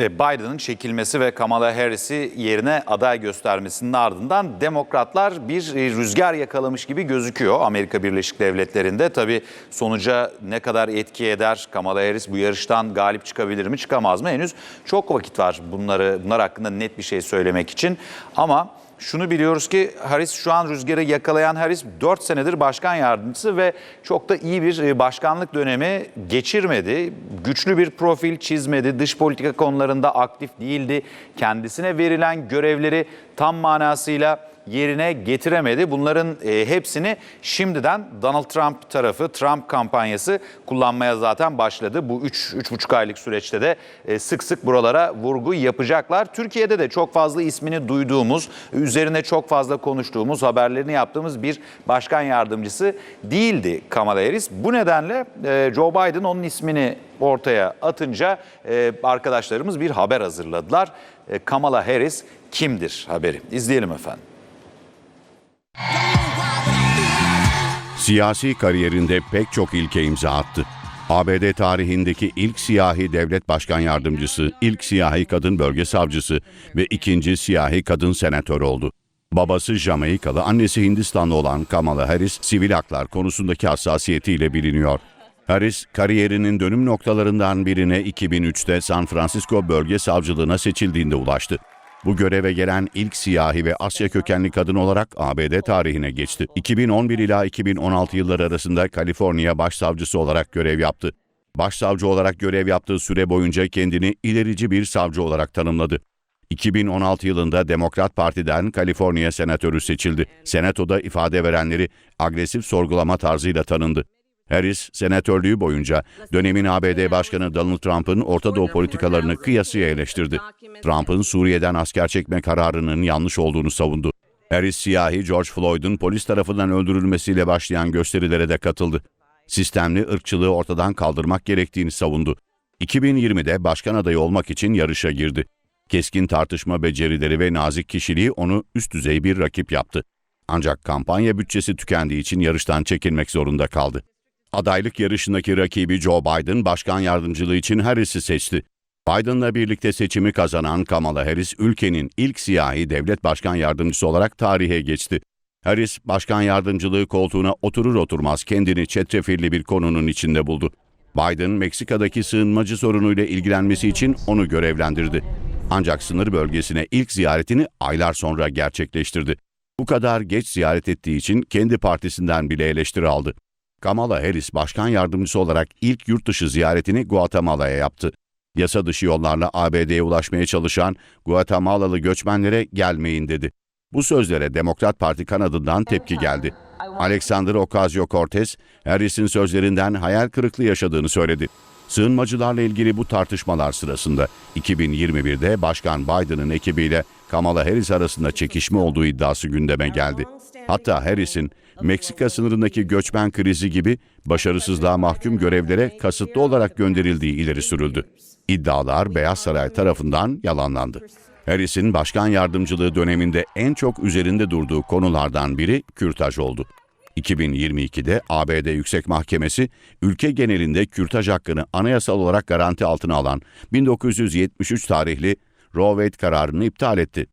E, Biden'ın çekilmesi ve Kamala Harris'i yerine aday göstermesinin ardından demokratlar bir e, rüzgar yakalamış gibi gözüküyor Amerika Birleşik Devletleri'nde. Tabii sonuca ne kadar etki eder Kamala Harris bu yarıştan galip çıkabilir mi çıkamaz mı henüz çok vakit var bunları bunlar hakkında net bir şey söylemek için. Ama şunu biliyoruz ki Harris şu an rüzgarı yakalayan Harris 4 senedir başkan yardımcısı ve çok da iyi bir e, başkanlık dönemi geçirmedi. Güçlü bir profil çizmedi. Dış politika konularında aktif değildi. Kendisine verilen görevleri tam manasıyla yerine getiremedi. Bunların e, hepsini şimdiden Donald Trump tarafı, Trump kampanyası kullanmaya zaten başladı. Bu 3-3,5 aylık süreçte de e, sık sık buralara vurgu yapacaklar. Türkiye'de de çok fazla ismini duyduğumuz, üzerine çok fazla konuştuğumuz, haberlerini yaptığımız bir başkan yardımcısı değildi Kamala Harris. Bu nedenle e, Joe Biden onun ismini ortaya atınca arkadaşlarımız bir haber hazırladılar. Kamala Harris kimdir haberi? İzleyelim efendim. Siyasi kariyerinde pek çok ilke imza attı. ABD tarihindeki ilk siyahi devlet başkan yardımcısı, ilk siyahi kadın bölge savcısı ve ikinci siyahi kadın senatör oldu. Babası Jamaikalı, annesi Hindistanlı olan Kamala Harris, sivil haklar konusundaki hassasiyetiyle biliniyor. Harris, kariyerinin dönüm noktalarından birine 2003'te San Francisco bölge savcılığına seçildiğinde ulaştı. Bu göreve gelen ilk siyahi ve Asya kökenli kadın olarak ABD tarihine geçti. 2011 ila 2016 yılları arasında Kaliforniya başsavcısı olarak görev yaptı. Başsavcı olarak görev yaptığı süre boyunca kendini ilerici bir savcı olarak tanımladı. 2016 yılında Demokrat Parti'den Kaliforniya senatörü seçildi. Senatoda ifade verenleri agresif sorgulama tarzıyla tanındı. Harris, senatörlüğü boyunca dönemin ABD Başkanı Donald Trump'ın Orta Doğu politikalarını kıyasıya eleştirdi. Trump'ın Suriye'den asker çekme kararının yanlış olduğunu savundu. Harris, siyahi George Floyd'un polis tarafından öldürülmesiyle başlayan gösterilere de katıldı. Sistemli ırkçılığı ortadan kaldırmak gerektiğini savundu. 2020'de başkan adayı olmak için yarışa girdi. Keskin tartışma becerileri ve nazik kişiliği onu üst düzey bir rakip yaptı. Ancak kampanya bütçesi tükendiği için yarıştan çekilmek zorunda kaldı. Adaylık yarışındaki rakibi Joe Biden başkan yardımcılığı için Harris'i seçti. Biden'la birlikte seçimi kazanan Kamala Harris ülkenin ilk siyahi devlet başkan yardımcısı olarak tarihe geçti. Harris, başkan yardımcılığı koltuğuna oturur oturmaz kendini çetrefilli bir konunun içinde buldu. Biden, Meksika'daki sığınmacı sorunuyla ilgilenmesi için onu görevlendirdi. Ancak sınır bölgesine ilk ziyaretini aylar sonra gerçekleştirdi. Bu kadar geç ziyaret ettiği için kendi partisinden bile eleştiri aldı. Kamala Harris başkan yardımcısı olarak ilk yurt dışı ziyaretini Guatemala'ya yaptı. Yasa dışı yollarla ABD'ye ulaşmaya çalışan Guatemalalı göçmenlere gelmeyin dedi. Bu sözlere Demokrat Parti kanadından tepki geldi. Alexander Ocasio-Cortez, Harris'in sözlerinden hayal kırıklığı yaşadığını söyledi. Sığınmacılarla ilgili bu tartışmalar sırasında 2021'de Başkan Biden'ın ekibiyle Kamala Harris arasında çekişme olduğu iddiası gündeme geldi. Hatta Harris'in Meksika sınırındaki göçmen krizi gibi başarısızlığa mahkum görevlere kasıtlı olarak gönderildiği ileri sürüldü. İddialar Beyaz Saray tarafından yalanlandı. Harris'in başkan yardımcılığı döneminde en çok üzerinde durduğu konulardan biri kürtaj oldu. 2022'de ABD Yüksek Mahkemesi ülke genelinde kürtaj hakkını anayasal olarak garanti altına alan 1973 tarihli Roe Wade kararını iptal etti.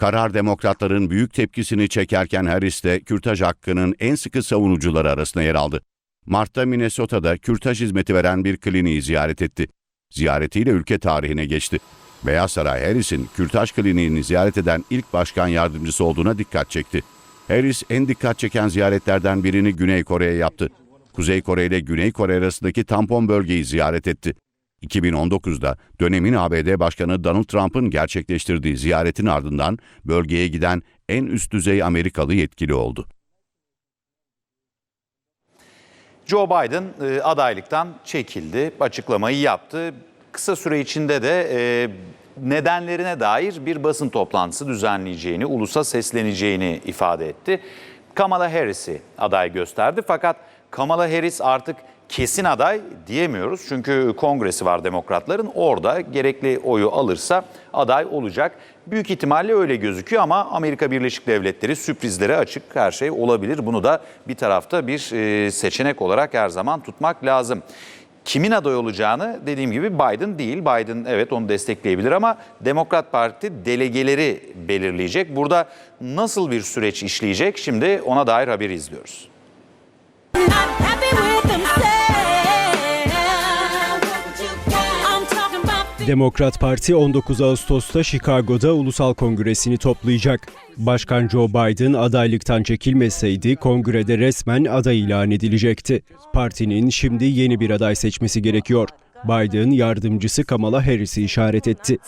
Karar demokratların büyük tepkisini çekerken Harris de kürtaj hakkının en sıkı savunucuları arasında yer aldı. Mart'ta Minnesota'da kürtaj hizmeti veren bir kliniği ziyaret etti. Ziyaretiyle ülke tarihine geçti. Beyaz Saray Harris'in kürtaj kliniğini ziyaret eden ilk başkan yardımcısı olduğuna dikkat çekti. Harris en dikkat çeken ziyaretlerden birini Güney Kore'ye yaptı. Kuzey Kore ile Güney Kore arasındaki tampon bölgeyi ziyaret etti. 2019'da dönemin ABD Başkanı Donald Trump'ın gerçekleştirdiği ziyaretin ardından bölgeye giden en üst düzey Amerikalı yetkili oldu. Joe Biden e, adaylıktan çekildi, açıklamayı yaptı. Kısa süre içinde de e, nedenlerine dair bir basın toplantısı düzenleyeceğini, ulusa sesleneceğini ifade etti. Kamala Harris'i aday gösterdi fakat Kamala Harris artık kesin aday diyemiyoruz. Çünkü kongresi var demokratların. Orada gerekli oyu alırsa aday olacak. Büyük ihtimalle öyle gözüküyor ama Amerika Birleşik Devletleri sürprizlere açık her şey olabilir. Bunu da bir tarafta bir e, seçenek olarak her zaman tutmak lazım. Kimin aday olacağını dediğim gibi Biden değil. Biden evet onu destekleyebilir ama Demokrat Parti delegeleri belirleyecek. Burada nasıl bir süreç işleyecek şimdi ona dair haberi izliyoruz. Not happy with themselves. Demokrat Parti 19 Ağustos'ta Chicago'da ulusal kongresini toplayacak. Başkan Joe Biden adaylıktan çekilmeseydi kongrede resmen aday ilan edilecekti. Partinin şimdi yeni bir aday seçmesi gerekiyor. Biden yardımcısı Kamala Harris'i işaret etti.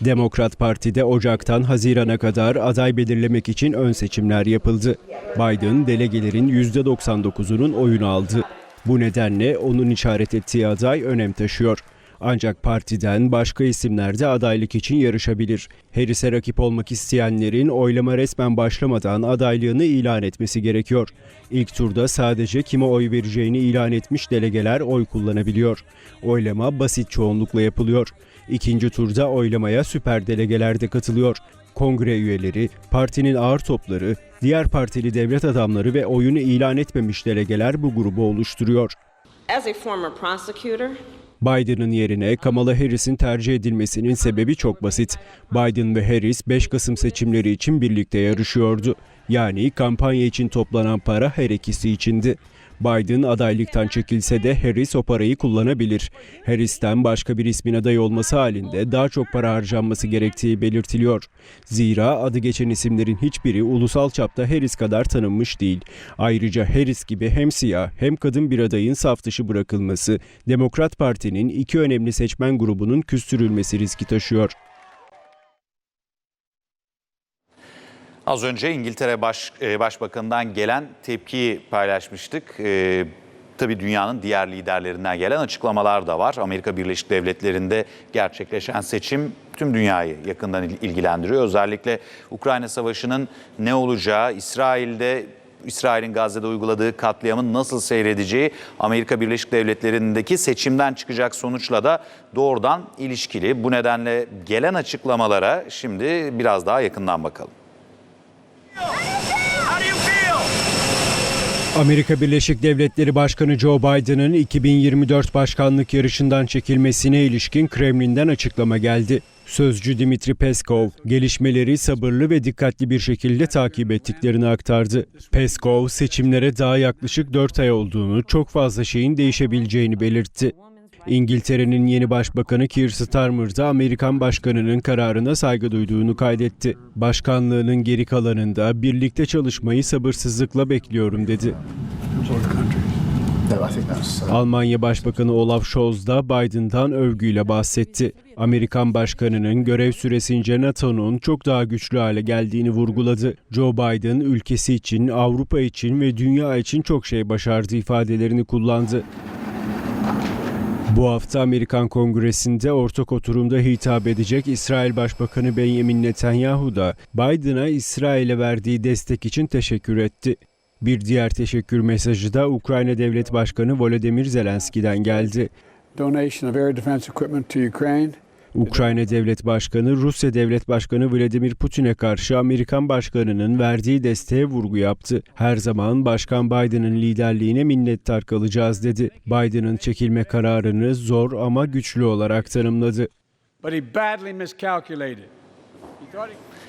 Demokrat Parti'de Ocak'tan Haziran'a kadar aday belirlemek için ön seçimler yapıldı. Biden delegelerin %99'unun oyunu aldı. Bu nedenle onun işaret ettiği aday önem taşıyor. Ancak partiden başka isimler de adaylık için yarışabilir. Harris'e rakip olmak isteyenlerin oylama resmen başlamadan adaylığını ilan etmesi gerekiyor. İlk turda sadece kime oy vereceğini ilan etmiş delegeler oy kullanabiliyor. Oylama basit çoğunlukla yapılıyor. İkinci turda oylamaya süper delegeler de katılıyor. Kongre üyeleri, partinin ağır topları, diğer partili devlet adamları ve oyunu ilan etmemiş delegeler bu grubu oluşturuyor. As a former prosecutor, Biden'ın yerine Kamala Harris'in tercih edilmesinin sebebi çok basit. Biden ve Harris 5 Kasım seçimleri için birlikte yarışıyordu. Yani kampanya için toplanan para her ikisi içindi. Biden adaylıktan çekilse de Harris o parayı kullanabilir. Harris'ten başka bir ismin aday olması halinde daha çok para harcanması gerektiği belirtiliyor. Zira adı geçen isimlerin hiçbiri ulusal çapta Harris kadar tanınmış değil. Ayrıca Harris gibi hem siyah hem kadın bir adayın saf dışı bırakılması, Demokrat Parti'nin iki önemli seçmen grubunun küstürülmesi riski taşıyor. Az önce İngiltere Baş, e, Başbakanı'ndan gelen tepkiyi paylaşmıştık. E, tabii dünyanın diğer liderlerinden gelen açıklamalar da var. Amerika Birleşik Devletleri'nde gerçekleşen seçim tüm dünyayı yakından il- ilgilendiriyor. Özellikle Ukrayna Savaşı'nın ne olacağı, İsrail'de İsrail'in Gazze'de uyguladığı katliamın nasıl seyredeceği Amerika Birleşik Devletleri'ndeki seçimden çıkacak sonuçla da doğrudan ilişkili. Bu nedenle gelen açıklamalara şimdi biraz daha yakından bakalım. Amerika Birleşik Devletleri Başkanı Joe Biden'ın 2024 başkanlık yarışından çekilmesine ilişkin Kremlin'den açıklama geldi. Sözcü Dimitri Peskov, gelişmeleri sabırlı ve dikkatli bir şekilde takip ettiklerini aktardı. Peskov, seçimlere daha yaklaşık 4 ay olduğunu, çok fazla şeyin değişebileceğini belirtti. İngiltere'nin yeni başbakanı Keir Starmer da Amerikan başkanının kararına saygı duyduğunu kaydetti. Başkanlığının geri kalanında birlikte çalışmayı sabırsızlıkla bekliyorum dedi. Almanya Başbakanı Olaf Scholz da Biden'dan övgüyle bahsetti. Amerikan başkanının görev süresince NATO'nun çok daha güçlü hale geldiğini vurguladı. Joe Biden ülkesi için, Avrupa için ve dünya için çok şey başardı ifadelerini kullandı. Bu hafta Amerikan Kongresi'nde ortak oturumda hitap edecek İsrail Başbakanı Benjamin Netanyahu da Biden'a İsrail'e verdiği destek için teşekkür etti. Bir diğer teşekkür mesajı da Ukrayna Devlet Başkanı Volodymyr Zelenski'den geldi. donation of air defense equipment to Ukraine. Ukrayna Devlet Başkanı Rusya Devlet Başkanı Vladimir Putin'e karşı Amerikan Başkanı'nın verdiği desteğe vurgu yaptı. Her zaman Başkan Biden'ın liderliğine minnettar kalacağız dedi. Biden'ın çekilme kararını zor ama güçlü olarak tanımladı. But he badly miscalculated. He thought he